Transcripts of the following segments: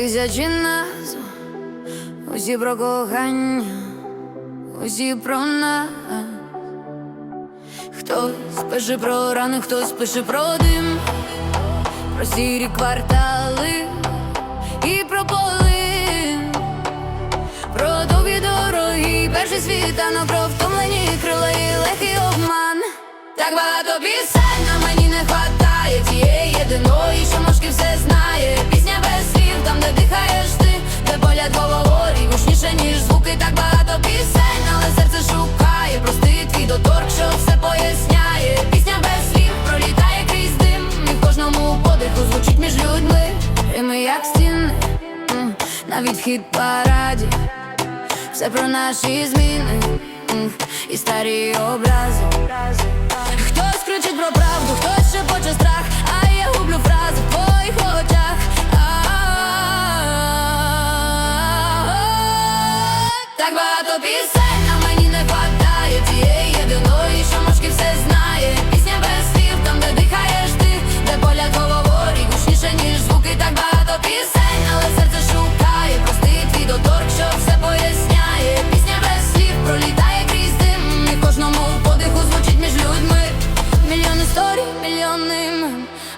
Тисячі назв усі про кохання, усі про нас. Хтось пише про рани, хтось пише про дим, про сірі квартали і про поли, про довгі дороги, перший світанок, про втомлені крила і легкий обман. Так багато біса тієї єдиної, що мошки все знає. Пісня без слів, там де дихаєш ти, де болять говорі, гучніше, ніж звуки, так багато пісень, але серце шукає, простий твій доторк, що все поясняє. Пісня без слів пролітає крізь дим, і в кожному подиху звучить між людьми. І ми як стіни, м, навіть хід параді. Все про наші зміни і старі образи.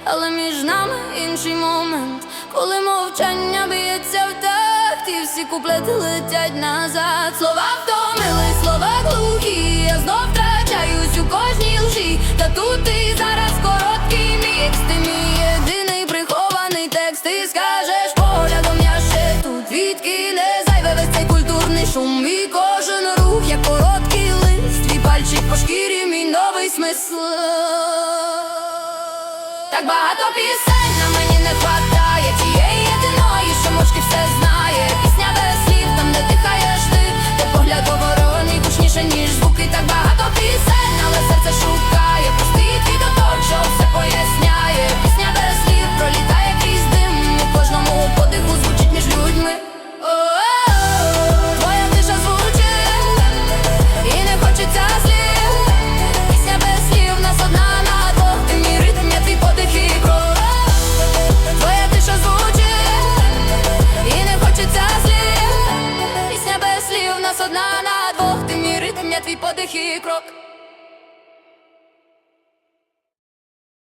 Але між нами інший момент, коли мовчання б'ється в такт, і всі куплети летять назад. Слова втомили, слова глухі, я знов втрачаюсь у кожній лжі. Та тут і зараз короткий мікс, ти мій єдиний прихований текст. Ти скажеш поглядом, я ще тут відки не зайве весь цей культурний шум. І кожен рух, як короткий лист, твій пальчик по шкірі, мій новий смисл. Так багато пісень на мені твій подих крок.